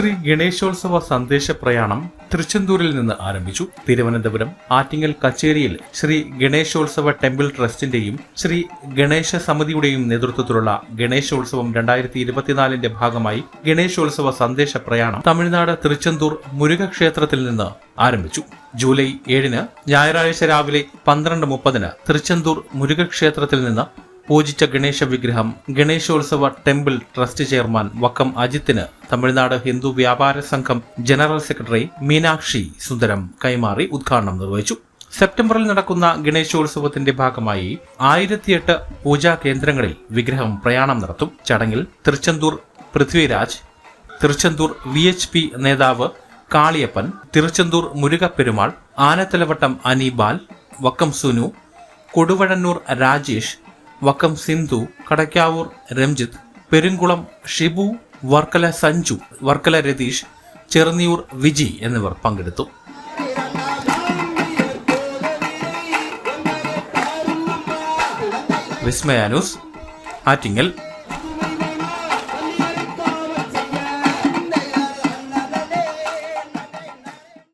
ശ്രീ ഗണേശോത്സവ സന്ദേശ പ്രയാണം തൃച്ചെന്തൂരിൽ നിന്ന് ആരംഭിച്ചു. തിരുവനന്തപുരം ആറ്റിങ്ങൽ കച്ചേരിയിൽ ശ്രീ ഗണേശോത്സവ ടെമ്പിൾ ട്രസ്റ്റിന്റെയും ശ്രീ ഗണേശ സമിതിയുടെയും നേതൃത്വത്തിലുള്ള ഗണേശോത്സവം രണ്ടായിരത്തി ഇരുപത്തിനാലിന്റെ ഭാഗമായി ഗണേശോത്സവ സന്ദേശ പ്രയാണം തമിഴ്നാട് തൃച്ചെന്തൂർ മുരുകക്ഷേത്രത്തിൽ നിന്ന് ആരംഭിച്ചു. ജൂലൈ ഏഴിന് ഞായറാഴ്ച രാവിലെ പന്ത്രണ്ട് മുപ്പതിന് തൃച്ചെന്തൂർ മുരുകക്ഷേത്രത്തിൽ നിന്ന് പൂജിച്ച ഗണേശ വിഗ്രഹം Ganeshotsava temple trust chairman Vakkom അജിത്തിന് Tamil Nadu Hindu വ്യാപാര സംഘം ജനറൽ സെക്രട്ടറി മീനാക്ഷി സുന്ദരം കൈമാറി ഉദ്ഘാടനം നിർവഹിച്ചു. സെപ്റ്റംബറിൽ നടക്കുന്ന ഗണേശോത്സവത്തിന്റെ ഭാഗമായി ആയിരത്തിയെട്ട് പൂജാ കേന്ദ്രങ്ങളിൽ വിഗ്രഹം പ്രയാണം നടത്തും. ചടങ്ങിൽ Tiruchendur Prithviraj Tiruchendur V H P നേതാവ് കാളിയപ്പൻ തിരുച്ചെന്തൂർ മുരുകപ്പെരുമാൾ ആനത്തലവട്ടം അനിബാൽ വക്കം സുനു കൊടുവഴന്നൂർ രാജേഷ് വക്കം സിന്ധു കടക്കാവൂർ രഞ്ജിത്ത് പെരുങ്കുളം ഷിബു വർക്കല സഞ്ജു വർക്കല രതീഷ് ചെറുനിയൂർ വിജി എന്നിവർ പങ്കെടുത്തു. വിസ്മയാനൂസ് ആറ്റിങ്ങൽ.